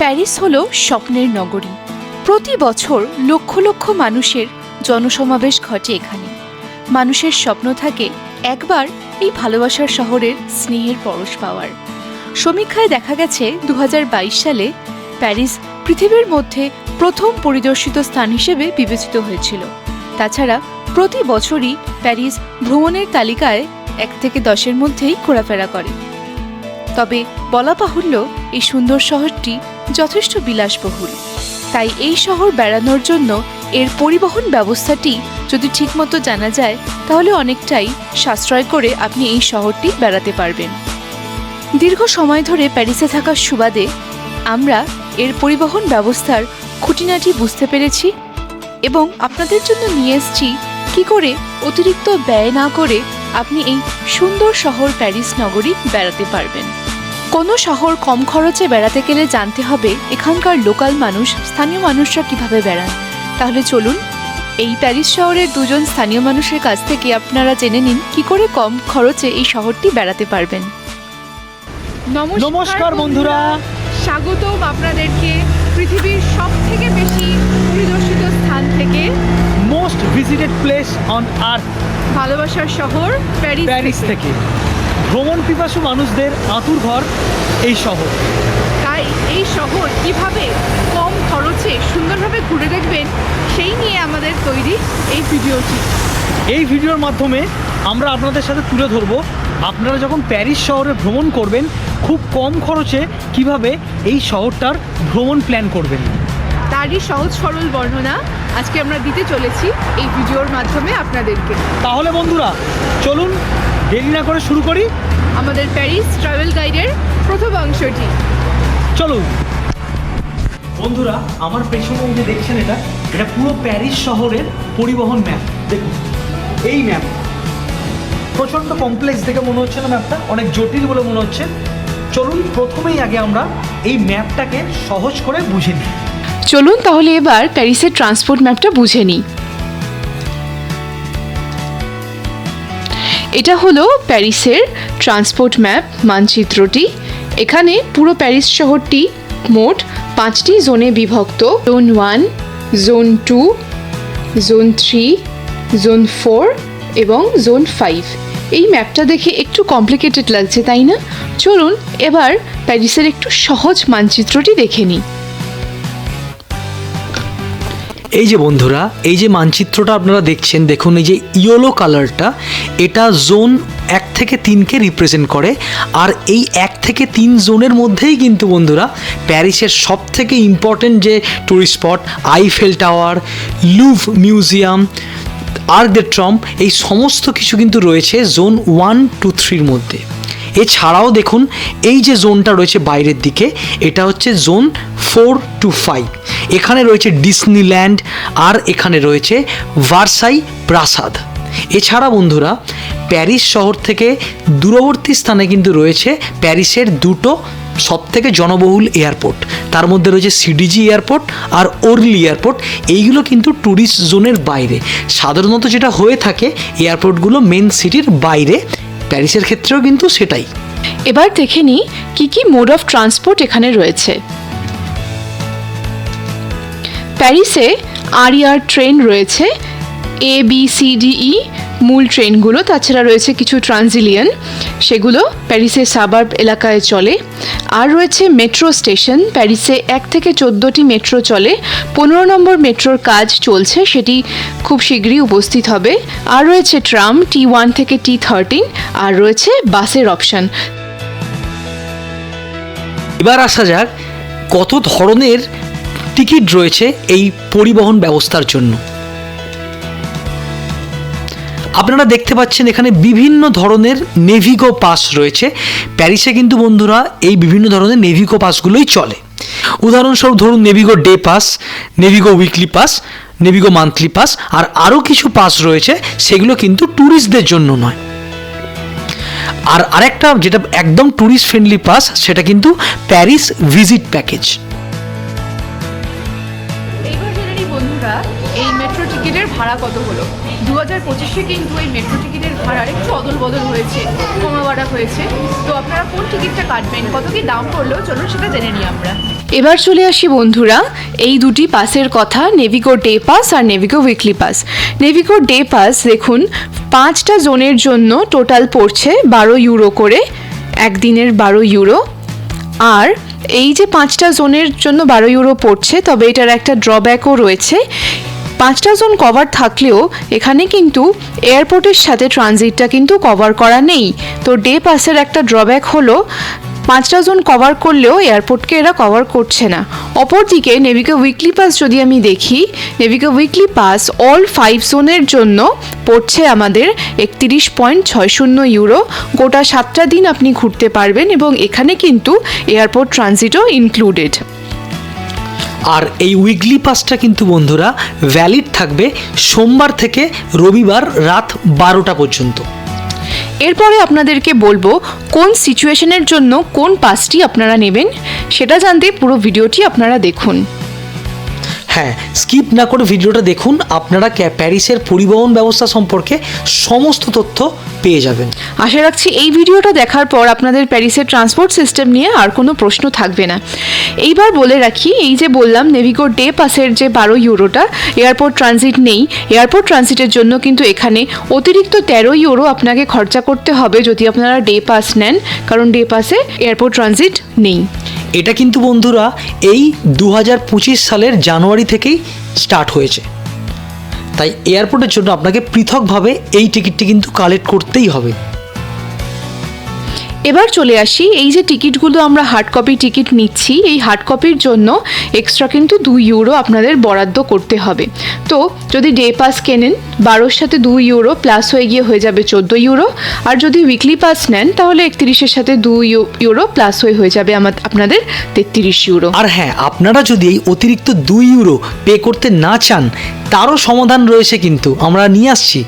Paris হলো স্বপ্নের নগরী। প্রতি বছর লক্ষ লক্ষ মানুষের জনসমাবেশ ঘটে এখানে। মানুষের স্বপ্ন থাকে একবার এই ভালোবাসার শহরের স্নেহের পরশ পাওয়ার। সমীক্ষায় দেখা গেছে দু হাজার বাইশ সালে প্যারিস পৃথিবীর মধ্যে প্রথম পরিদর্শিত স্থান হিসেবে বিবেচিত হয়েছিল। তাছাড়া প্রতি বছরই প্যারিস ভ্রমণের তালিকায় এক থেকে দশের মধ্যেই ঘোরাফেরা করে। তবে বলা বাহুল্য, এই সুন্দর শহরটি যথেষ্ট বিলাসবহুল। তাই এই শহর বেড়ানোর জন্য এর পরিবহন ব্যবস্থাটি যদি ঠিকমতো জানা যায়, তাহলে অনেকটাই সাশ্রয় করে আপনি এই শহরটি বেড়াতে পারবেন। দীর্ঘ সময় ধরে প্যারিসে থাকার সুবাদে আমরা এর পরিবহন ব্যবস্থার খুঁটিনাটি বুঝতে পেরেছি এবং আপনাদের জন্য নিয়ে এসেছি কী করে অতিরিক্ত ব্যয় না করে আপনি এই সুন্দর শহর প্যারিস নগরী বেড়াতে পারবেন। কোনো শহর কম খরচে বেড়াতে গেলে জানতে হবে এখানকার লোকাল মানুষ স্থানীয় মানুষরা কীভাবে বেড়ান। তাহলে চলুন এই প্যারিস শহরের দুজন স্থানীয় মানুষের কাছ থেকে আপনারা জেনে নিন কি করে কম খরচে এই শহরটি বেড়াতে পারবেন। নমস্কার বন্ধুরা। স্বাগতম আপনাদেরকে পৃথিবীর সব থেকে বেশি পরিদর্শিত স্থান থেকে। Most visited place on earth ভালোবাসার শহর প্যারিস প্যারিস থেকে। ভ্রমণ পিপাসু মানুষদের আতুর ঘর এই শহর। তাই এই শহর কীভাবে কম খরচে সুন্দরভাবে ঘুরে দেখবেন সেই নিয়ে আমাদের তৈরি এই ভিডিওটি। এই ভিডিওর মাধ্যমে আমরা আপনাদের সাথে তুলে ধরবো আপনারা যখন প্যারিস শহরে ভ্রমণ করবেন খুব কম খরচে কীভাবে এই শহরটার ভ্রমণ প্ল্যান করবেন। তারই সহজ সরল বর্ণনা আজকে আমরা দিতে চলেছি এই ভিডিওর মাধ্যমে আপনাদেরকে। তাহলে বন্ধুরা চলুন দেরি না করে শুরু করি। আমাদের প্যারিস ট্রাভেল গাইডের প্রথম অংশটি। চলুন। বন্ধুরা আমার পেছনে যে দেখছেন এটা এটা পুরো প্যারিস শহরের পরিবহন ম্যাপ দেখুন এই ম্যাপ প্রচণ্ড কমপ্লেক্স দেখে মনে হচ্ছে না ম্যাপটা অনেক জটিল বলে মনে হচ্ছে। চলুন প্রথমেই আগে আমরা এই ম্যাপটাকে সহজ করে বুঝে নিই। চলুন তাহলে এবার প্যারিসের ট্রান্সপোর্ট ম্যাপটা বুঝে নিই। এটা হলো প্যারিসের ট্রান্সপোর্ট ম্যাপ, মানচিত্রটি। এখানে পুরো প্যারিস শহরটি মোট পাঁচটি জোনে বিভক্ত। Zone one, zone two, zone three, zone four এবং জোন ফাইভ। এই ম্যাপটা দেখে একটু কমপ্লিকেটেড লাগছে, তাই না? চলুন এবার প্যারিসের একটু সহজ মানচিত্রটি দেখে নিই। এই যে বন্ধুরা, এই যে মানচিত্রটা আপনারা দেখছেন, দেখুন এই যে ইয়েলো কালারটা, এটা জোন এক থেকে তিনকে রিপ্রেজেন্ট করে। আর এই এক থেকে তিন জোনের মধ্যেই কিন্তু বন্ধুরা, প্যারিসের সব থেকে ইম্পর্টেন্ট যে tourist spot Eiffel tower Louvre museum Arc de Triomphe এই সমস্ত কিছু কিন্তু রয়েছে জোন ওয়ান, টু, থ্রির মধ্যে। এছাড়াও দেখুন, এই যে জোনটা রয়েছে বাইরের দিকে, এটা হচ্ছে জোন ফোর, টু, ফাইভ। এখানে রয়েছে ডিসনিল্যান্ড আর এখানে রয়েছে ভার্সাই প্রাসাদ। এছাড়া বন্ধুরা, প্যারিস শহর থেকে দূরবর্তী স্থানে কিন্তু রয়েছে প্যারিসের দুটো সব থেকে জনবহুল এয়ারপোর্ট। তার মধ্যে রয়েছে সিডিজি এয়ারপোর্ট আর ওরলি এয়ারপোর্ট। এইগুলো কিন্তু ট্যুরিস্ট জোনের বাইরে। সাধারণত যেটা হয়ে থাকে, এয়ারপোর্টগুলো মেন সিটির বাইরে। প্যারিসের ক্ষেত্রেও কিন্তু সেটাই। এবার দেখে নিই কী কী মোড অফ ট্রান্সপোর্ট এখানে রয়েছে। প্যারিসে আরিয়ার ট্রেন রয়েছে A B C D E মূল ট্রেনগুলো, তাছাড়া রয়েছে কিছু ট্রানজিলিয়ন, সেগুলো প্যারিসের সাবার্ব এলাকায় চলে। আর রয়েছে মেট্রো স্টেশন, প্যারিসে এক থেকে চোদ্দোটি মেট্রো চলে। পনেরো নম্বর মেট্রোর কাজ চলছে, সেটি খুব শীঘ্রই উপস্থিত হবে। আর রয়েছে ট্রাম টি ওয়ান থেকে টি থার্টিন আর রয়েছে বাসের অপশন। এবার আসা যাক, কত ধরনের টিকিট রয়েছে এই পরিবহন ব্যবস্থার জন্য। আপনারা দেখতে পাচ্ছেন এখানে বিভিন্ন ধরনের নেভিগো পাস রয়েছে। প্যারিসে কিন্তু বন্ধুরা এই বিভিন্ন ধরনের নেভিগো পাসগুলোই চলে। উদাহরণস্বরূপ ধরুন Navigo day pass Navigo weekly pass Navigo monthly pass আর আরও কিছু পাস রয়েছে, সেগুলো কিন্তু ট্যুরিস্টদের জন্য নয়। আর আরেকটা যেটা একদম ট্যুরিস্ট ফ্রেন্ডলি পাস সেটা কিন্তু প্যারিস ভিজিট প্যাকেজ ভাড়া কত হলো? দু হাজার পঁচিশে কিন্তু এই মেট্রো টিকিটের ভাড়ার একটু অদল বদল হয়েছে কমা বাড়া হয়েছে। তো আপনারা কোন টিকিটটা কাটবেন? কত কি দাম পড়ল? চলুন সেটা জেনে নিই আমরা। এবার চলে আসি বন্ধুরা, এই দুটি পাসের কথা নেভিকো ডে পাস আর Navigo weekly pass Navigo day pass দেখুন, পাঁচটা জোনের জন্য টোটাল পড়ছে বারো ইউরো করে, একদিনের বারো ইউরো আর এই যে পাঁচটা জোনের জন্য বারো ইউরো পড়ছে, তবে এটার একটা ড্রব্যাকও রয়েছে। পাঁচটা জোন কভার থাকলেও এখানে কিন্তু এয়ারপোর্টের সাথে ট্রানজিটটা কিন্তু কভার করা নেই। তো ডে পাসের একটা ড্রব্যাক হলো, পাঁচটা জোন কভার করলেও এয়ারপোর্টকে এরা কভার করছে না। অপরদিকে নেভিকা উইকলি পাস যদি আমি দেখি Navigo weekly pass all five জোনের জন্য পড়ছে আমাদের একত্রিশ পয়েন্ট ছয় শূন্য ইউরো। গোটা সাতটা দিন আপনি ঘুরতে পারবেন এবং এখানে কিন্তু এয়ারপোর্ট ট্রানজিটও ইনক্লুডেড আর এই উইকলি পাসটা কিন্তু বন্ধুরা ভ্যালিড থাকবে সোমবার থেকে রবিবার রাত বারোটা পর্যন্ত। এরপরে আপনাদেরকে বলব কোন সিচুয়েশনের জন্য কোন পাসটি আপনারা নেবেন, সেটা জানতে পুরো ভিডিওটি আপনারা দেখুন। হ্যাঁ স্কিপ না করে ভিডিওটা দেখুন। আপনারা প্যারিসের পরিবহন ব্যবস্থা সম্পর্কে সমস্ত তথ্য পেয়ে যাবেন। আশা রাখছি এই ভিডিওটা দেখার পর আপনাদের প্যারিসের ট্রান্সপোর্ট সিস্টেম নিয়ে আর কোনো প্রশ্ন থাকবে না। এইবার বলে রাখি, এই যে বললাম নেভিগো ডে পাসের যে বারো ইউরোটা এয়ারপোর্ট ট্রানজিট নেই। এয়ারপোর্ট ট্রানজিটের জন্য কিন্তু এখানে অতিরিক্ত তেরো ইউরো আপনাকে খরচা করতে হবে যদি আপনারা ডে পাস নেন, কারণ ডে পাসে এয়ারপোর্ট ট্রানজিট নেই। এটা কিন্তু বন্ধুরা এই দু হাজার পঁচিশ সালের জানুয়ারি থেকেই স্টার্ট হয়েছে। তাই এয়ারপোর্টের জন্য আপনাকে পৃথকভাবে এই টিকিটটি কিন্তু কালেক্ট করতেই হবে। এবার চলে আসি, এই যে টিকিটগুলো আমরা হার্ড কপি টিকিট নিচ্ছি, এই হার্ড কপির জন্য এক্সট্রা কিন্তু দুই ইউরো আপনাদের বরাদ্দ করতে হবে। তো যদি ডে পাস কেনেন, বারোর সাথে দুই ইউরো প্লাস হয়ে গিয়ে হয়ে যাবে চোদ্দ ইউরো আর যদি উইকলি পাস নেন, তাহলে একত্রিশের সাথে দুই ইউরো প্লাস হয়ে হয়ে যাবে আমার আপনাদের তেত্রিশ ইউরো আর হ্যাঁ আপনারা যদি এই অতিরিক্ত দুই ইউরো পে করতে না চান, তারও সমাধান রয়েছে কিন্তু, আমরা নিয়ে আসছি।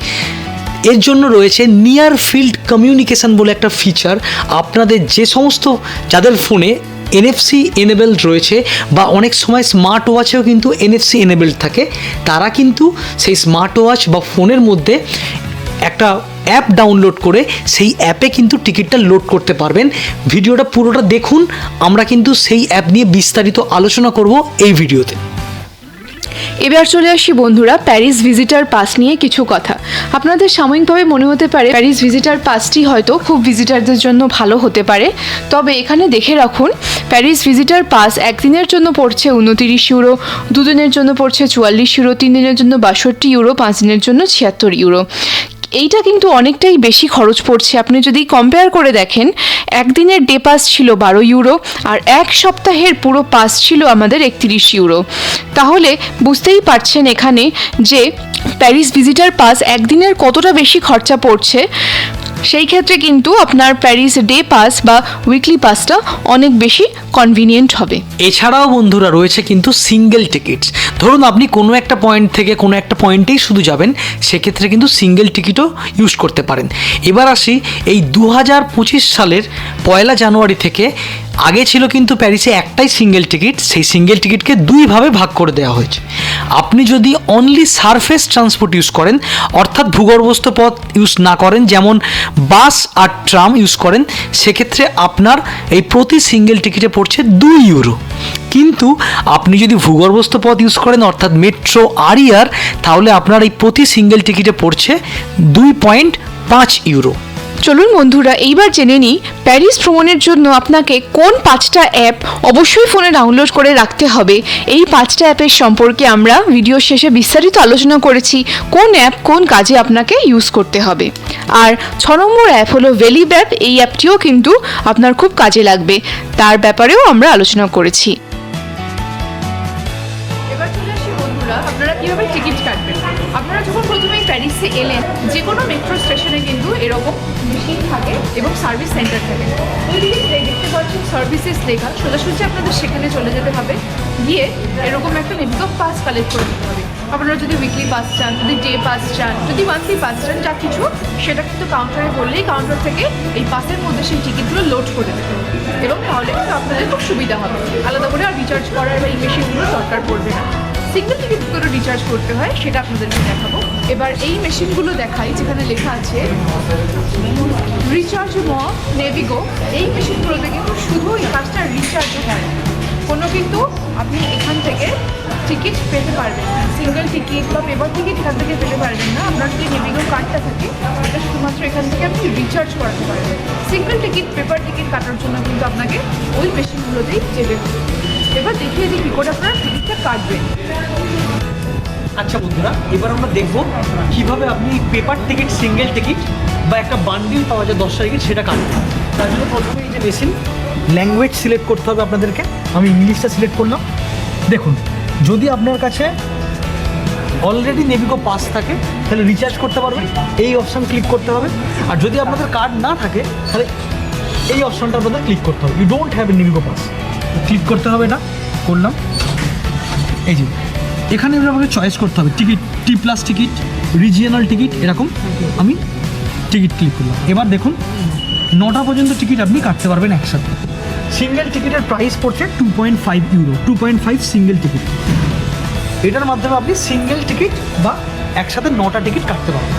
এর জন্য রয়েছে নিয়ার ফিল্ড কমিউনিকেশন বলে একটা ফিচার আপনাদের যে সমস্ত যাদের ফোনে এনএফসি এনেবেলড রয়েছে বা অনেক সময় স্মার্ট ওয়াচেও কিন্তু এনএফসি এনেবেলড থাকে, তারা কিন্তু সেই স্মার্ট ওয়াচ বা ফোনের মধ্যে একটা অ্যাপ ডাউনলোড করে সেই অ্যাপে কিন্তু টিকিটটা লোড করতে পারবেন। ভিডিওটা পুরোটা দেখুন, আমরা কিন্তু সেই অ্যাপ নিয়ে বিস্তারিত আলোচনা করব এই ভিডিওতে। এবার চলে আসি বন্ধুরা প্যারিস ভিজিটার পাস নিয়ে কিছু কথা। আপনাদের সাময়িকভাবে মনে হতে পারে প্যারিস ভিজিটার পাসটি হয়তো খুব ভিজিটারদের জন্য ভালো হতে পারে। তবে এখানে দেখে রাখুন প্যারিস ভিজিটার পাস একদিনের জন্য পড়ছে উনতিরিশ ইউরো, দুদিনের জন্য পড়ছে চুয়াল্লিশ ইউরো তিন দিনের জন্য বাষট্টি ইউরো পাঁচ দিনের জন্য ছিয়াত্তর ইউরো। এইটা কিন্তু অনেকটাই বেশি খরচ পড়ছে। আপনি যদি কম্পেয়ার করে দেখেন, একদিনের ডে পাস ছিল বারো ইউরো আর এক সপ্তাহের পুরো পাস ছিল আমাদের একত্রিশ ইউরো তাহলে বুঝতেই পারছেন এখানে যে প্যারিস ভিজিটার পাস একদিনের কতটা বেশি খরচা পড়ছে। সেই ক্ষেত্রে কিন্তু আপনার প্যারিস ডে পাস বা উইকলি পাসটা অনেক বেশি কনভিনিয়েন্ট হবে। এছাড়াও বন্ধুরা রয়েছে কিন্তু সিঙ্গেল টিকিট ধরুন আপনি কোনো একটা পয়েন্ট থেকে কোনো একটা পয়েন্টেই শুধু যাবেন, সেক্ষেত্রে কিন্তু সিঙ্গেল টিকিটও ইউজ করতে পারেন। এবার আসি এই দু হাজার পঁচিশ সালের পয়লা জানুয়ারি থেকে আগে ছিল কিন্তু প্যারিসে একটাই সিঙ্গেল টিকিট সেই সিঙ্গেল টিকিটকে দুইভাবে ভাগ করে দেওয়া হয়েছে। আপনি যদি অনলি সারফেস ট্রান্সপোর্ট ইউজ করেন, অর্থাৎ ভূগর্ভস্থ পথ ইউজ না করেন, যেমন বাস আর ট্রাম ইউজ করেন, সেক্ষেত্রে আপনার এই প্রতি সিঙ্গেল টিকিটে পড়ছে দুই ইউরো কিন্তু আপনি যদি ভূগর্ভস্থ পথ ইউজ করেন, অর্থাৎ মেট্রো আরিয়ার তাহলে আপনার এই প্রতি সিঙ্গেল টিকিটে পড়ছে দুই পয়েন্ট পাঁচ ইউরো চলুন বন্ধুরা, এইবার জেনে নিই প্যারিস ভ্রমণের জন্য আপনাকে কোন পাঁচটা অ্যাপ অবশ্যই ফোনে ডাউনলোড করে রাখতে হবে। এই পাঁচটা অ্যাপের সম্পর্কে আমরা ভিডিও শেষে বিস্তারিত আলোচনা করেছি, কোন অ্যাপ কোন কাজে আপনাকে ইউজ করতে হবে। আর ছ নম্বর অ্যাপ হলো ভেলিব অ্যাপ এই অ্যাপটিও কিন্তু আপনার খুব কাজে লাগবে, তার ব্যাপারেও আমরা আলোচনা করেছি। আপনারা যখন প্রথমেই প্যারিসে এলেন যে কোনো মেট্রো স্টেশনে কিন্তু এরকম মেশিন থাকে এবং সার্ভিস সেন্টার থাকে। ওইদিকে দেখতে পাচ্ছেন সার্ভিসেস লেখা, সোজাসুজি আপনাদের সেখানে চলে যেতে হবে। গিয়ে এরকম একটা নেভিকো পাস কালেক্ট করে দিতে হবে। আপনারা যদি উইকলি পাস চান, যদি ডে পাস চান, যদি মান্থলি পাস চান, যা কিছু, সেটা কিন্তু কাউন্টারে বললেই কাউন্টার থেকে এই পাসের মধ্যে সেই টিকিটগুলো লোড করে দেবে এবং তাহলে কিন্তু আপনাদের খুব সুবিধা হবে। আলাদা করে আর রিচার্জ করার বা এই মেশিনগুলো দরকার পড়বে না। সিঙ্গেল টিকিট করে রিচার্জ করতে হয়, সেটা আপনাদেরকে দেখাবো। এবার এই মেশিনগুলো দেখাই, যেখানে লেখা আছে রিচার্জ ম নেভিগো এই মেশিনগুলোতে কিন্তু শুধু এই কাজটা রিচার্জ হয় কোনো কিন্তু আপনি এখান থেকে টিকিট পেতে পারবেন সিঙ্গেল টিকিট বা পেপার টিকিট এখান থেকে পেতে পারবেন না। আপনার যে নেভিগো কার্ডটা থাকে এটা শুধুমাত্র এখান থেকে আপনি রিচার্জ করাতে পারবেন। সিঙ্গেল টিকিট পেপার টিকিট কাটার জন্য কিন্তু আপনাকে ওই মেশিনগুলোতেই যেতে হবে। এবার দেখিয়ে দিই কী করে আপনারা টিকিটটা কাটবেন। আচ্ছা বন্ধুরা, এবার আমরা দেখব কীভাবে আপনি পেপার টিকিট সিঙ্গেল টিকিট বা একটা বান্ডিল পাওয়া যায় দশ তারিখে, সেটা কাটবেন তার জন্য প্রথমে এই যে মেশিন ল্যাঙ্গুয়েজ সিলেক্ট করতে হবে আপনাদেরকে। আমি ইংলিশটা সিলেক্ট করলাম। দেখুন, যদি আপনার কাছে অলরেডি নেভিগো পাস থাকে, তাহলে রিচার্জ করতে পারবেন। এই অপশান ক্লিক করতে হবে। আর যদি আপনাদের কার্ড না থাকে, তাহলে এই অপশানটা আপনাদের ক্লিক করতে হবে। You don't have a Navigo pass click করতে হবে না। করলাম। এই যে এখানে আমাকে চয়েস করতে হবে। Ticket T plus ticket regional ticket এরকম। আমি টিকিট ক্লিক করলাম। এবার দেখুন, নটা পর্যন্ত টিকিট আপনি কাটতে পারবেন একসাথে। সিঙ্গেল টিকিটের প্রাইস পড়ছে two point five euro two point five single ticket এটার মাধ্যমে আপনি সিঙ্গেল টিকিট বা একসাথে নটা টিকিট কাটতে পারবেন।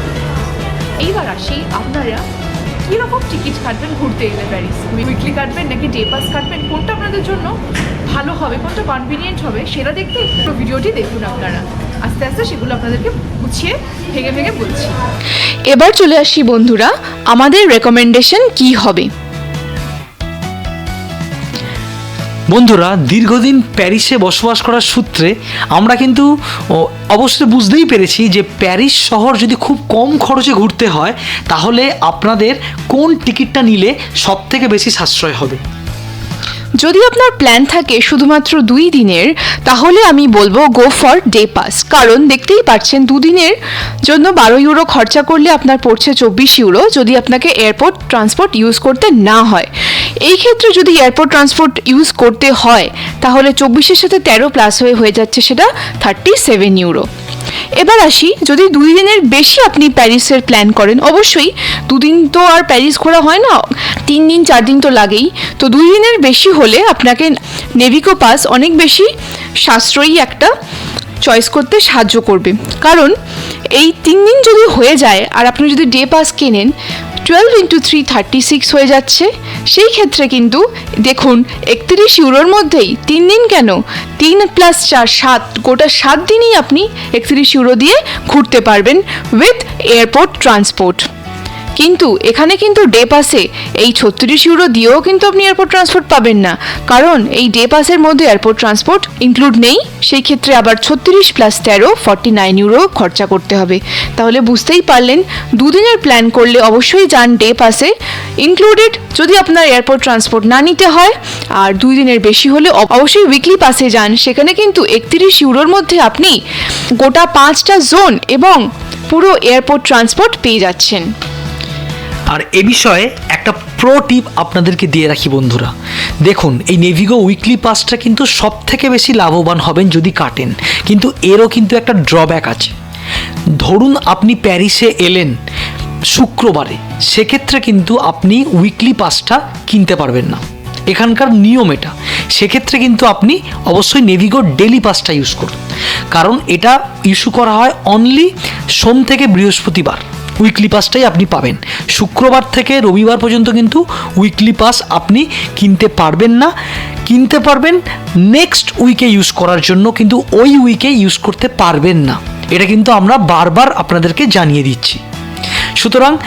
এইবার আসি আপনারা কীরকম টিকিট কাটবেন, ঘুরতে এলে প্যারিস উইকলি কাটবেন নাকি ডে পাস কাটবেন? কোনটা আপনাদের জন্য ভালো হবে, কোনটা কনভিনিয়েন্ট হবে, সেটা দেখতে পুরো ভিডিওটি দেখুন আপনারা। আস্তে আস্তে সেগুলো আপনাদেরকে গুছিয়ে ভেঙে ভেঙে বলছি। এবার চলে আসি বন্ধুরা, আমাদের রেকমেন্ডেশন কি হবে? বন্ধুরা, দীর্ঘদিন প্যারিসে বসবাস করার সূত্রে আমরা কিন্তু অবশ্যই বুঝতেই পেরেছি যে প্যারিস শহর যদি খুব কম খরচে ঘুরতে হয়, তাহলে আপনাদের কোন টিকিটটা নিলে সবথেকে বেশি সাশ্রয় হবে? যদি আপনার প্ল্যান থাকে শুধুমাত্র দুই দিনের, তাহলে আমি বলব গো ফর ডে পাস কারণ দেখতেই পাচ্ছেন দুদিনের জন্য বারো ইউরো খরচা করলে আপনার পড়ছে চব্বিশ ইউরো যদি আপনাকে এয়ারপোর্ট ট্রান্সপোর্ট ইউজ করতে না হয়। এই ক্ষেত্রে যদি এয়ারপোর্ট ট্রান্সপোর্ট ইউজ করতে হয়, তাহলে চব্বিশের সাথে তেরো প্লাস হয়ে হয়ে যাচ্ছে সেটা থার্টি সেভেন ইউরো এবার আসি, যদি দুই দিনের বেশি আপনি প্যারিসের প্ল্যান করেন, অবশ্যই দুদিন তো আর প্যারিস ঘোরা হয় না, তিন দিন, চার দিন তো লাগেই। তো দুই দিনের বেশি হলে আপনাকে নেভিকো পাস অনেক বেশি সাশ্রয়ী একটা চয়েস করতে সাহায্য করবে। কারণ এই তিন দিন যদি হয়ে যায়, আর আপনি যদি ডে পাস কেনেন twelve into three thirty six হয়ে যাচ্ছে। সেই ক্ষেত্রে কিন্তু দেখুন, একত্রিশ ইউরোর মধ্যেই তিন দিন কেন? তিন প্লাস চার, সাত, গোটা সাত দিনই আপনি একত্রিশ ইউরো দিয়ে ঘুরতে পারবেন উইথ এয়ারপোর্ট ট্রান্সপোর্ট কিন্তু এখানে কিন্তু ডে পাসে এই ছত্রিশ ইউরো দিয়েও কিন্তু আপনি এয়ারপোর্ট ট্রান্সপোর্ট পাবেন না। কারণ এই ডে পাসের মধ্যে এয়ারপোর্ট ট্রান্সপোর্ট ইনক্লুড নেই। সেই ক্ষেত্রে আবার ছত্রিশ প্লাস তেরো ফর্টি নাইন ইউরো খরচা করতে হবে। তাহলে বুঝতেই পারলেন, দুদিনের প্ল্যান করলে অবশ্যই যান ডে পাসে ইনক্লুডেড যদি আপনার এয়ারপোর্ট ট্রান্সপোর্ট না নিতে হয়, আর দুই দিনের বেশি হলে অবশ্যই উইকলি পাসে যান। সেখানে কিন্তু একত্রিশ ইউরোর মধ্যে আপনি গোটা পাঁচটা জোন এবং পুরো এয়ারপোর্ট ট্রান্সপোর্ট পেয়ে যাচ্ছেন। আর এ বিষয়ে একটা প্রো টিপ আপনাদেরকে দিয়ে রাখি বন্ধুরা। দেখুন, এই নেভিগো উইকলি পাসটা কিন্তু সব থেকে বেশি লাভবান হবেন যদি কাটেন। কিন্তু এরও কিন্তু একটা ড্রব্যাক আছে। ধরুন আপনি প্যারিসে এলেন শুক্রবারে, সেক্ষেত্রে কিন্তু আপনি উইকলি পাসটা কিনতে পারবেন না। এখানকার নিয়ম এটা। সেক্ষেত্রে কিন্তু আপনি অবশ্যই নেভিগো ডেলি পাসটা ইউজ করুন। কারণ এটা ইস্যু করা হয় অনলি সোম থেকে বৃহস্পতিবার। উইকলি পাসটাই আপনি পাবেন। শুক্রবার থেকে রবিবার পর্যন্ত কিন্তু উইকলি পাস আপনি কিনতে পারবেন না। কিনতে পারবেন নেক্সট উইকে ইউজ করার জন্য কিন্তু ওই উইকে ইউজ করতে পারবেন না। এটা কিন্তু আমরা বারবার আপনাদেরকে জানিয়ে দিচ্ছি। সুতরাং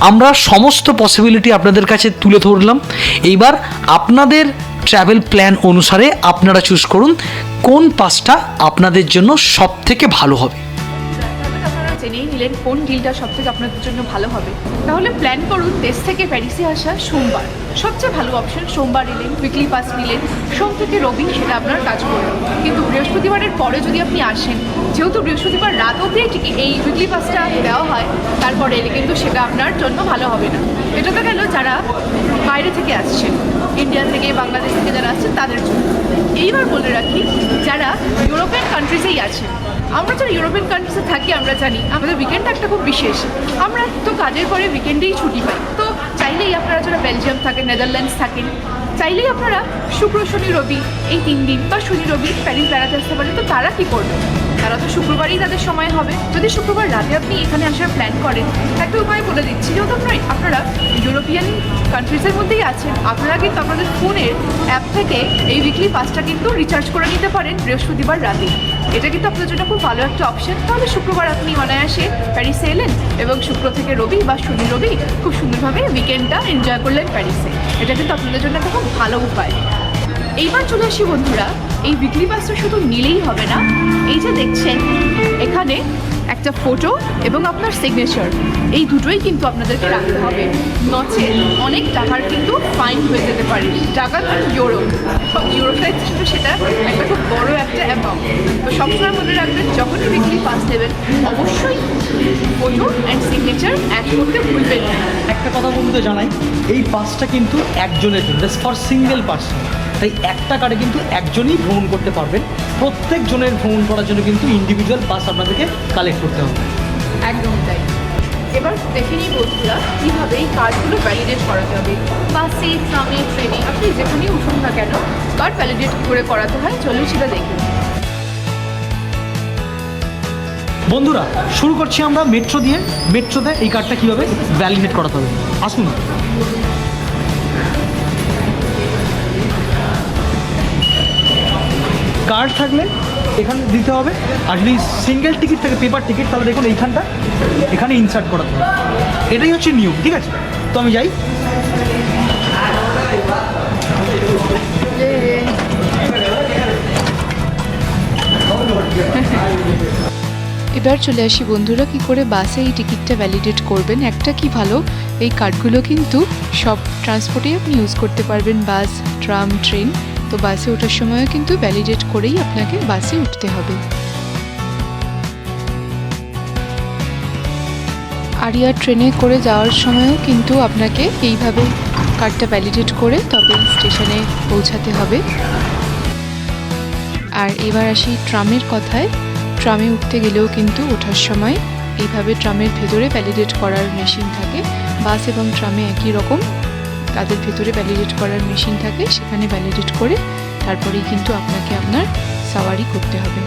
আমরা সমস্ত পসিবিলিটি আপনাদের কাছে তুলে ধরলাম। এইবার আপনাদের ট্রাভেল প্ল্যান অনুসারে আপনারা চুজ করুন কোন পাসটা আপনাদের জন্য সব থেকে ভালো হবে। জেনেই নিলেন, কোন ডিলটা সব থেকে আপনাদের জন্য ভালো হবে? তাহলে প্ল্যান করুন, দেশ থেকে প্যারিসে আসা সোমবার। সবচেয়ে ভালো অপশন সোমবার এলেন উইকলি পাস নিলেন, সোম থেকে রবি সেটা আপনার কাজ করবে। কিন্তু বৃহস্পতিবারের পরে যদি আপনি আসেন, যেহেতু বৃহস্পতিবার রাত অবধি টিকি এই উইকলি পাসটা দেওয়া হয়, তারপরে এলে কিন্তু সেটা আপনার জন্য ভালো হবে না। এটা তো গেল যারা বাইরে থেকে আসছেন ইন্ডিয়া থেকে বাংলাদেশ থেকে যারা আসছেন, তাদের জন্য। এইবার বলে রাখি, যারা ইউরোপিয়ান কান্ট্রিজেই আছে, আমরা যারা ইউরোপিয়ান কান্ট্রিজে থাকি, আমরা জানি আমাদের উইকেন্ডটা একটা খুব বিশেষ। আমরা তো কাজের পরে উইকেন্ডেই ছুটি পাই। তো চাইলেই আপনারা যারা বেলজিয়াম থাকেন নেদারল্যান্ডস থাকেন, চাইলেই আপনারা শুক্র, শনি, রবি, এই তিন দিন, বা শনি, রবি প্যারিস বেড়াতে আসতে পারেন তো তারা কী করবে? তারা তো শুক্রবারই তাদের সময় হবে। যদি শুক্রবার রাতে আপনি এখানে আসার প্ল্যান করেন একটা উপায় বলে দিচ্ছি যেহেতু আপনার, আপনারা ইউরোপিয়ান কান্ট্রিজের মধ্যেই আছেন। আপনারা কিন্তু আপনাদের ফোনের অ্যাপ থেকে এই উইকলি পাসটা কিন্তু রিচার্জ করে নিতে পারেন বৃহস্পতিবার রাতে। এটা কিন্তু আপনার জন্য খুব ভালো একটা অপশন তাহলে শুক্রবার আপনি অনায়াসে প্যারিসে এলেন এবং শুক্র থেকে রবি বা শনি রবি খুব সুন্দরভাবে উইকেন্ডটা এনজয় করলেন প্যারিসে এটা কিন্তু আপনাদের জন্য একটা খুব ভালো উপায়। এইবার চলে আসি বন্ধুরা, এই উইকলি পাসটা শুধু নিলেই হবে না, এই যে দেখছেন, এখানে একটা ফটো এবং আপনার সিগনেচার এই দুটোই কিন্তু আপনাদেরকে রাখতে হবে। নচে অনেক টাকার কিন্তু ফাইন হয়ে যেতে পারে, টাকা ইউরো ইউরোটাই ছিল সেটা একটা খুব বড় একটা অ্যামাউন্ট তো সবসময় মনে রাখবেন যখনই উইকলি পাস দেবেন অবশ্যই ফটো অ্যান্ড সিগনেচার অ্যাড করতে ভুলবেন একটা কথা বলতে জানাই, এই বাসটা কিন্তু একজনের জন্য ফর সিঙ্গেল পার্সন তাই একটা কারে কিন্তু একজনই ভ্রমণ করতে পারবেন। প্রত্যেক জনের ভ্রমণ করার জন্য কিন্তু ইন্ডিভিজুয়াল বাস আপনাদেরকে কালেক্ট করতে হবে। একদম তাই। এবার দেখে নিই বন্ধুরা কীভাবে এই কার্ডগুলো ভ্যালিডেট করাতে হবে। বাসে ট্রামে ট্রেনে আপনি যেখানেই উঠুন না কেন কার্ড ভ্যালিডেট করে করাতে হয়। চলুন সেটা দেখে। নিই। বন্ধুরা শুরু করছি আমরা মেট্রো দিয়ে। মেট্রোতে এই কার্ডটা কীভাবে ভ্যালিডেট করাতে হবে? আসুন। কার্ড থাকলে এখানে দিতে হবে? আর যদি সিঙ্গেল টিকিট থাকে পেপার টিকিট তাহলে দেখুন এইখানটা, এখানে ইনসার্ট করাতে হবে এটাই হচ্ছে নিয়ম, ঠিক আছে? তো আমি যাই। এবার চলে আসি বন্ধুরা, কি করে বাসে এই টিকিটটা ভ্যালিডেট করবেন? একটা কি ভালো, এই কার্ডগুলো কিন্তু সব ট্রান্সপোর্টেই আপনি ইউজ করতে পারবেন, বাস ট্রাম ট্রেন তো বাসে ওঠার সময়ও কিন্তু ভ্যালিডেট করেই আপনাকে বাসে উঠতে হবে। আরিয়া ট্রেনে করে যাওয়ার সময়ও কিন্তু আপনাকে এইভাবে কার্ডটা ভ্যালিডেট করে তবে স্টেশনে পৌঁছাতে হবে। আর এবার আসি ট্রামের কথায়। ট্রামে উঠতে গেলেও কিন্তু ওঠার সময় এইভাবে ট্রামের ভেতরে ভ্যালিডেট করার মেশিন থাকে। বাস এবং ট্রামে একই রকম। তাদের ভেতরে ভ্যালিডেট করার মেশিন থাকে, সেখানে ভ্যালিডেট করে তারপরেই কিন্তু আপনাকে আপনার সাওয়ারি করতে হবে।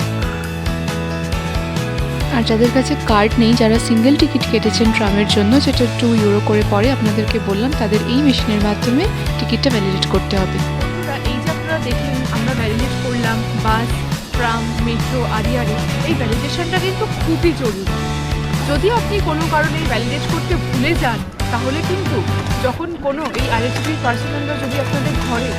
আর যাদের কাছে কার্ড নেই, যারা সিঙ্গেল টিকিট কেটেছেন ট্রামের জন্য, যেটা টু ইউরো করে পরে আপনাদেরকে বললাম, তাদের এই মেশিনের মাধ্যমে টিকিটটা ভ্যালিডেট করতে হবে। এই যে আপনারা দেখলেন, আমরা ভ্যালিডেট করলাম বাস ট্রাম মেট্রো আরিয়ারে এই ভ্যালিডেশনটা কিন্তু খুবই জরুরি। যদি আপনি কোনো কারণে ভ্যালিডেট করতে ভুলে যান তাহলে কিন্তু যখন কোনো এই আরএসপি পার্সোনালরা যদি আপনাদের ঘরে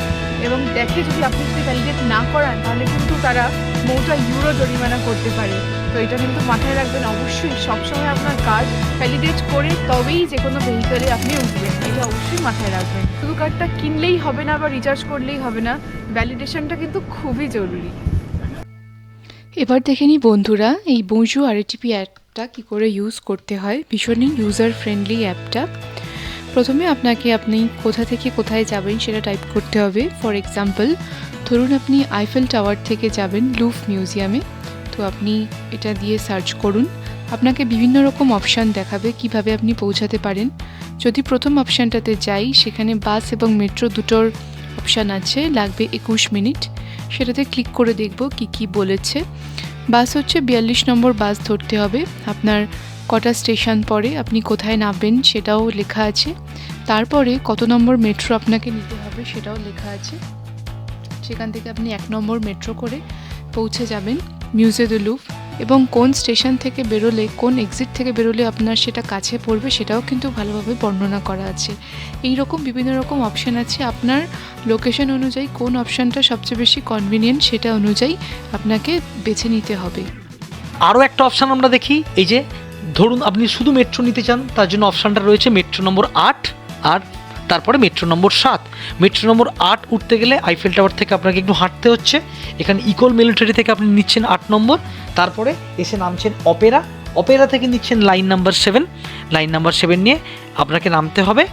এবং দেখে যদি আপনি যদি ভ্যালিডেট না করান, তাহলে কিন্তু তারা মোটা ইউরো জরিমানা করতে পারে। তো এটা কিন্তু মাথায় রাখবেন অবশ্যই। সবসময় আপনার কাজ ভ্যালিডেট করে তবেই যে কোনো ভেহিকলে আপনি উঠবেন। এটা অবশ্যই মাথায় রাখবেন। শুধু কার্ডটা কিনলেই হবে না বা রিচার্জ করলেই হবে না ভ্যালিডেশনটা কিন্তু খুবই জরুরি। এবার দেখে নিই বন্ধুরা, এই বঞ্জু আরটিপি অ্যাপটা কি করে ইউজ করতে হয়? ভীষণই ইউজার ফ্রেন্ডলি অ্যাপটা। প্রথমে আপনাকে আপনি কোথা থেকে কোথায় যাবেন সেটা টাইপ করতে হবে। ফর এক্সাম্পল ধরুন আপনি আইফেল টাওয়ার থেকে যাবেন লুফ মিউজিয়ামে তো আপনি এটা দিয়ে সার্চ করুন। আপনাকে বিভিন্ন রকম অপশান দেখাবে কীভাবে আপনি পৌঁছাতে পারেন। যদি প্রথম অপশানটাতে যাই, সেখানে বাস এবং মেট্রো দুটোর অপশান আছে, লাগবে একুশ মিনিট। সেটাতে ক্লিক করে দেখব কি কি বলেছে। বাস হচ্ছে বিয়াল্লিশ নম্বর বাস ধরতে হবে। আপনার কটা স্টেশন পরে আপনি কোথায় নামবেন সেটাও লেখা আছে। তারপরে কত নম্বর মেট্রো আপনাকে নিতে হবে সেটাও লেখা আছে। সেখান থেকে আপনি এক নম্বর মেট্রো করে পৌঁছে যাবেন। মিউজে দ্য লুফ এবং কোন স্টেশন থেকে বেরোলে, কোন এক্সিট থেকে বেরোলে আপনার সেটা কাছে পড়বে, সেটাও কিন্তু ভালোভাবে বর্ণনা করা আছে। এই রকম বিভিন্ন রকম অপশান আছে। আপনার লোকেশন অনুযায়ী কোন অপশানটা সবচেয়ে বেশি কনভিনিয়েন্ট সেটা অনুযায়ী আপনাকে বেছে নিতে হবে। আরও একটা অপশান আমরা দেখি, এই যে ধরুন আপনি শুধু মেট্রো নিতে চান, তার জন্য অপশানটা রয়েছে মেট্রো নম্বর আট, আর তারপরে মেট্রো নম্বর সাত। মেট্রো নম্বর আট উঠতে গেলে আইফেল টাওয়ার থেকে আপনাকে একটু হাঁটতে হচ্ছে। এখানে ইকোল মিলিটারি থেকে আপনি নিচ্ছেন আট নম্বর। তারপরে এসে নামছেন অপেরা অপেরা থেকে নিচ্ছেন line number seven line number seven নিয়ে আপনাকে নামতে হবে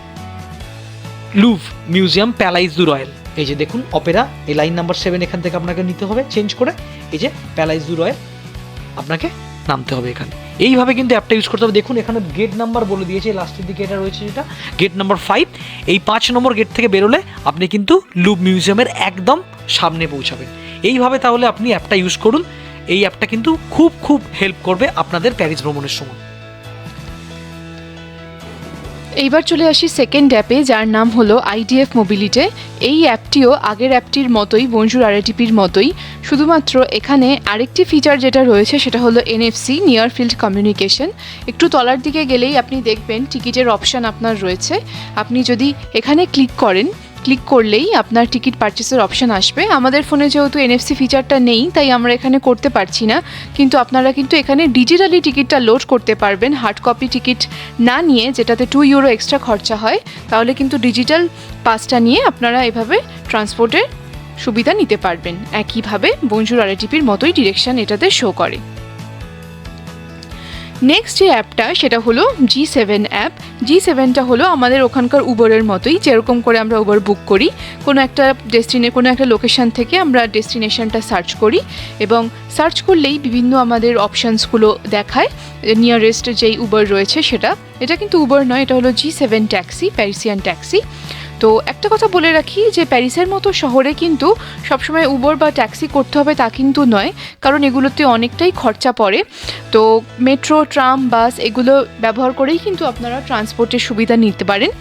লুভ মিউজিয়াম প্যালাইজ দু রয়্যাল এই যে দেখুন অপেরা এই লাইন নাম্বার সেভেন এখান থেকে আপনাকে নিতে হবে। চেঞ্জ করে এই যে প্যালাইজ দু রয়্যাল আপনাকে নামতে হবে এখানে। এইভাবে কিন্তু অ্যাপটা ইউজ করতে হবে। দেখুন, এখানে গেট নাম্বার বলে দিয়েছে লাস্টের দিকে এটা রয়েছে যেটা গেট নাম্বার ফাইভ এই পাঁচ নম্বর গেট থেকে বেরোলে আপনি কিন্তু লুপ মিউজিয়ামের একদম সামনে পৌঁছাবেন। এইভাবে তাহলে আপনি অ্যাপটা ইউজ করুন। এই অ্যাপটা কিন্তু খুব খুব হেল্প করবে আপনাদের প্যারিস ভ্রমণের সময়। এইবার চলে আসি সেকেন্ড অ্যাপে যার নাম হলো আইডিএফ মোবিলিটে এই অ্যাপটিও আগের অ্যাপটির মতোই বঞ্জুর আরএটিপির মতোই। শুধুমাত্র এখানে আরেকটি ফিচার যেটা রয়েছে, সেটা হলো এনএফসি নিয়ার ফিল্ড কমিউনিকেশন একটু তলার দিকে গেলেই আপনি দেখবেন টিকিটের অপশান আপনার রয়েছে। আপনি যদি এখানে ক্লিক করেন ক্লিক করলেই আপনার টিকিট পারচেসের অপশান আসবে। আমাদের ফোনে যেহেতু এনএফসি ফিচারটা নেই, তাই আমরা এখানে করতে পারছি না। কিন্তু আপনারা কিন্তু এখানে ডিজিটালি টিকিটটা লোড করতে পারবেন হার্ড কপি টিকিট না নিয়ে, যেটাতে টু ইউরো এক্সট্রা খরচা হয়। তাহলে কিন্তু ডিজিটাল পাসটা নিয়ে আপনারা এভাবে ট্রান্সপোর্টের সুবিধা নিতে পারবেন। একইভাবে বঞ্জুর আরএটিপির মতোই ডিরেকশন এটাতে শো করে। নেক্সট যে অ্যাপটা, সেটা হলো জি সেভেন অ্যাপ। জি সেভেনটা হলো আমাদের ওখানকার উবরের মতোই, যেরকম করে আমরা উবার বুক করি। কোনো একটা ডেস্টিনে কোনো একটা লোকেশন থেকে আমরা ডেস্টিনেশনটা সার্চ করি এবং সার্চ করলেই বিভিন্ন আমাদের অপশানসগুলো দেখায়। নিয়ারেস্ট যেই উবার রয়েছে সেটা। এটা কিন্তু উবার নয়, এটা হলো G seven taxi Parisian taxi তো একটা কথা বলে রাখি যে প্যারিসের মতো শহরে কিন্তু সবসময় উবর বা ট্যাক্সি করতে হবে তা কিন্তু নয়, কারণ এগুলোতে অনেকটাই খরচা পড়ে। তো মেট্রো ট্রাম বাস এগুলো ব্যবহার করেই কিন্তু আপনারা ট্রান্সপোর্টের সুবিধা নিতে পারেন।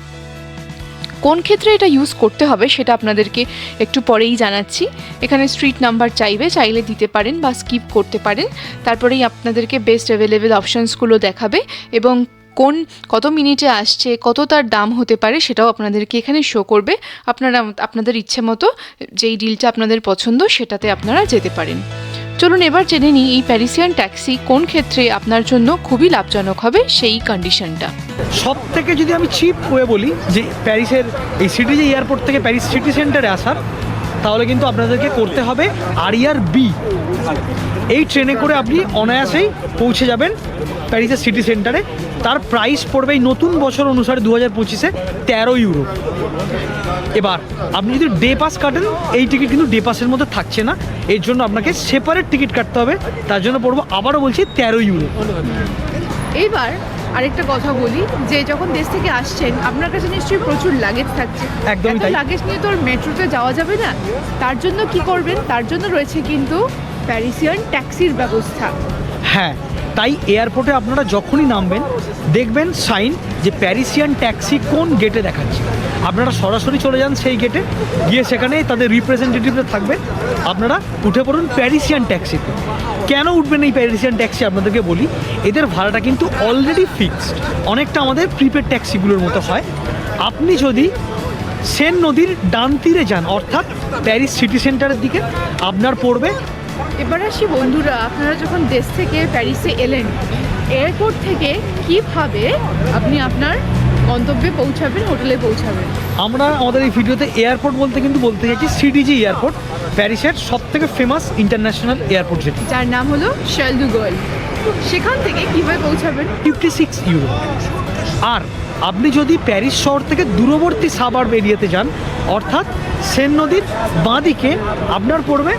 কোন ক্ষেত্রে এটা ইউজ করতে হবে সেটা আপনাদেরকে একটু পরেই জানাচ্ছি। এখানে স্ট্রিট নাম্বার চাইবে, চাইলে দিতে পারেন বা স্কিপ করতে পারেন। তারপরেই আপনাদেরকে বেস্ট অ্যাভেলেবেল অপশানসগুলো দেখাবে এবং কোন কত মিনিটে আসছে, কত তার দাম হতে পারে সেটাও আপনাদেরকে এখানে শো করবে। আপনারা, আপনাদের ইচ্ছে মতো যেই ডিলটা আপনাদের পছন্দ সেটাতে আপনারা যেতে পারেন। চলুন এবার জেনে নিই এই প্যারিসিয়ান ট্যাক্সি কোন ক্ষেত্রে আপনার জন্য খুবই লাভজনক হবে সেই কন্ডিশনটা সব থেকে যদি আমি চিপ ওয়ে বলি যে প্যারিসের এই সিটি যে এয়ারপোর্ট থেকে প্যারিস সিটি সেন্টারে আসার, তাহলে কিন্তু আপনাদেরকে করতে হবে আরিয়ার বি এই ট্রেনে করে আপনি অনায়াসেই পৌঁছে যাবেন। প্যারিসের সিটি সেন্টারে। তার প্রাইস পড়বে এই নতুন বছর অনুসারে দু হাজার পঁচিশে তেরো ইউরো এবার আপনি যদি ডে পাস কাটেন এই টিকিট কিন্তু ডে পাসের মধ্যে থাকছে না। এর জন্য আপনাকে সেপারেট টিকিট কাটতে হবে। তার জন্য পড়ব আবারও বলছি তেরো ইউরো এইবার আরেকটা কথা বলি যে যখন দেশ থেকে আসছেন আপনার কাছে নিশ্চয়ই প্রচুর লাগেজ থাকছে। একদম এত লাগেজ নিয়ে তো আর মেট্রোতে যাওয়া যাবে না। তার জন্য কি করবেন? তার জন্য রয়েছে কিন্তু প্যারিসিয়ান ট্যাক্সির ব্যবস্থা। হ্যাঁ তাই এয়ারপোর্টে আপনারা যখনই নামবেন, দেখবেন সাইন যে প্যারিসিয়ান ট্যাক্সি কোন গেটে দেখাচ্ছে। আপনারা সরাসরি চলে যান সেই গেটে, গিয়ে সেখানে তাদের রিপ্রেজেন্টেটিভরা থাকবে আপনারা উঠে পড়ুন প্যারিসিয়ান ট্যাক্সিতে কেন উঠবেন এই প্যারিসিয়ান ট্যাক্সি আপনাদেরকে বলি, এদের ভাড়াটা কিন্তু অলরেডি ফিক্সড অনেকটা আমাদের প্রিপেড ট্যাক্সিগুলোর মতো হয়। আপনি যদি সেন নদীর ডান তীরে যান, অর্থাৎ প্যারিস সিটি সেন্টারের দিকে, আপনার পড়বে এবার আসি বন্ধুরা আপনারা যখন দেশ থেকে প্যারিসে এলেন এয়ারপোর্ট থেকে কীভাবে আপনি আপনার গন্তব্যে পৌঁছাবেন হোটেলে পৌঁছাবেন? আমরা আমাদের এই ভিডিওতে এয়ারপোর্ট বলতে কিন্তু বলতে চাইছি সিডিজি এয়ারপোর্ট প্যারিসের সব থেকে ফেমাস ইন্টারন্যাশনাল এয়ারপোর্ট যেটি। যার নাম হলো শালদুগল সেখান থেকে কীভাবে পৌঁছাবেন? ফিফটি সিক্স ইউরো আর আপনি যদি প্যারিস শহর থেকে দূরবর্তী সাবার এরিয়াতে যান, অর্থাৎ সেন নদীর বাঁদিকে আপনার পড়বে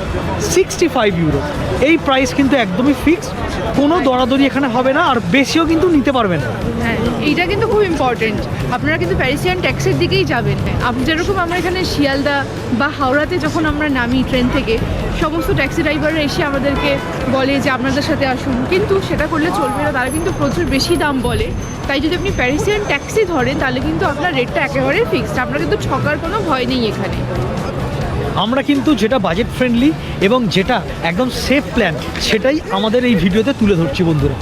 সিক্সটি ফাইভ ইউরো এই প্রাইস কিন্তু একদমই ফিক্সড কোনো দরাদরি এখানে হবে না, আর বেশিও কিন্তু নিতে পারবেন না। হ্যাঁ এইটা কিন্তু খুব ইম্পর্টেন্ট আপনারা কিন্তু প্যারিসিয়ান ট্যাক্সির দিকেই যাবেন। আপনি যেরকম আমরা এখানে শিয়ালদা বা হাওড়াতে যখন আমরা নামি ট্রেন থেকে, সমস্ত ট্যাক্সি ড্রাইভাররা এসে আমাদেরকে বলে যে আপনাদের সাথে আসুন। কিন্তু সেটা করলে চলবে না, তারা কিন্তু প্রচুর বেশি দাম বলে। তাই যদি আপনি প্যারিসিয়ান ট্যাক্সি ধরেন তাহলে কিন্তু আপনার রেটটা একেবারে ফিক্সড আপনার কিন্তু ঠকার কোনো ভয় নেই এখানে। আমরা কিন্তু যেটা বাজেট ফ্রেন্ডলি এবং যেটা একদম সেফ প্ল্যান সেটাই আমাদের এই ভিডিওতে তুলে ধরছি বন্ধুরা।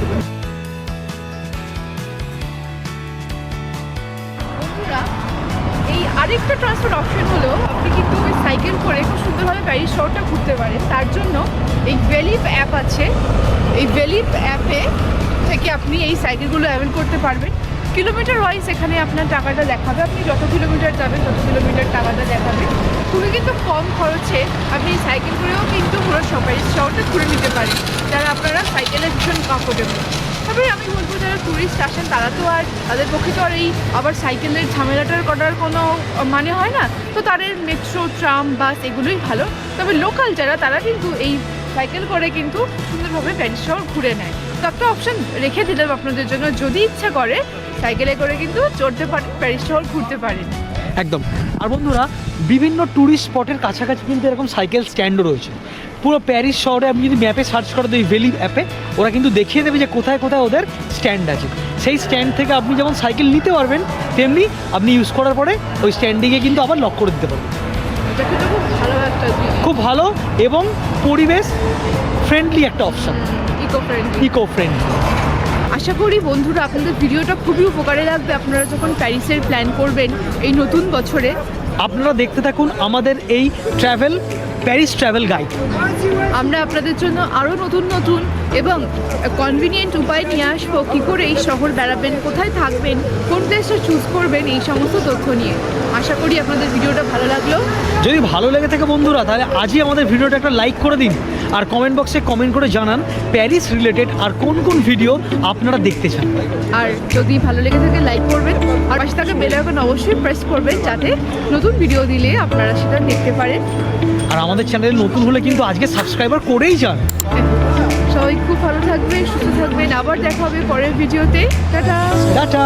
বন্ধুরা এই আরেকটা ট্রান্সপোর্ট অপশন হলো আপনি কিন্তু ওই সাইকেল করে খুব সুন্দরভাবে প্যারিস শহরটা ঘুরতে পারেন। তার জন্য এই ভেলিপ অ্যাপ আছে। এই ভেলিপ অ্যাপে থেকে আপনি এই সাইকেলগুলো অ্যাভেল করতে পারবেন। কিলোমিটার ওয়াইজ এখানে আপনার টাকাটা দেখাবে। আপনি যত কিলোমিটার যাবেন, তত কিলোমিটার টাকাটা দেখাবে। খুবই কিন্তু কম খরচে আপনি সাইকেল করেও কিন্তু পুরো প্যারিস শহরটা ঘুরে নিতে পারেন। যারা আপনারা সাইকেলে ভীষণ কমফোর্টেবল তবে আমি বলব, যারা ট্যুরিস্ট আসেন, তারা তো আর তাদের পক্ষে তো আর এই আবার সাইকেলের ঝামেলাটার করার কোনো মানে হয় না। তো তাদের মেট্রো ট্রাম বাস এগুলোই ভালো। তবে লোকাল যারা, তারা কিন্তু এই সাইকেল করে কিন্তু সুন্দরভাবে প্যারিস শহর ঘুরে নেয়। তো একটা অপশন রেখে দিলাম আপনাদের জন্য। যদি ইচ্ছা করে সাইকেলে করে কিন্তু চড়তে পারেন প্যারিস শহর ঘুরতে পারেন। একদম। আর বন্ধুরা বিভিন্ন ট্যুরিস্ট স্পটের কাছাকাছি কিন্তু এরকম সাইকেল স্ট্যান্ডও রয়েছে। পুরো প্যারিস শহরে আপনি যদি ম্যাপে সার্চ করেন এই ভ্যালি অ্যাপে ওরা কিন্তু দেখিয়ে দেবে যে কোথায় কোথায় ওদের স্ট্যান্ড আছে। সেই স্ট্যান্ড থেকে আপনি যেমন সাইকেল নিতে পারবেন তেমনি আপনি ইউজ করার পরে ওই স্ট্যান্ডিংয়ে কিন্তু আবার লক করে দিতে পারবেন। ভালো খুব ভালো এবং পরিবেশ ফ্রেন্ডলি একটা option eco friendly eco friendly আশা করি বন্ধুরা আপনাদের ভিডিওটা খুবই উপকারে লাগবে আপনারা যখন প্যারিসের প্ল্যান করবেন এই নতুন বছরে। আপনারা দেখতে থাকুন আমাদের এই ট্রাভেল প্যারিস ট্রাভেল গাইড আমরা আপনাদের জন্য আরও নতুন নতুন এবং কনভিনিয়েন্ট উপায় নিয়ে আসব কী করে এই শহর বেড়াবেন কোথায় থাকবেন কোন প্লেসটা চুজ করবেন এই সমস্ত তথ্য নিয়ে। আশা করি আপনাদের ভিডিওটা ভালো লাগল। যদি ভালো লেগে থাকে বন্ধুরা তাহলে আজই আমাদের ভিডিওটা একটা লাইক করে দিন। আর কমেন্ট বক্সে কমেন্ট করে জানান প্যারিস রিলেটেড আর কোন কোন ভিডিও আপনারা দেখতে চান। আর যদি ভালো লেগে থাকে লাইক করবেন। আর পাশে থাকা বেল আইকন অবশ্যই প্রেস করবেন যাতে নতুন ভিডিও দিলে আপনারা সেটা দেখতে পারেন। আর আমাদের চ্যানেলে নতুন হলে কিন্তু আজকে সাবস্ক্রাইবার করেই যান। সবাই খুব ভালো থাকবে সুস্থ থাকবেন। আবার দেখা হবে পরের ভিডিওতে। টাটা। টাটা।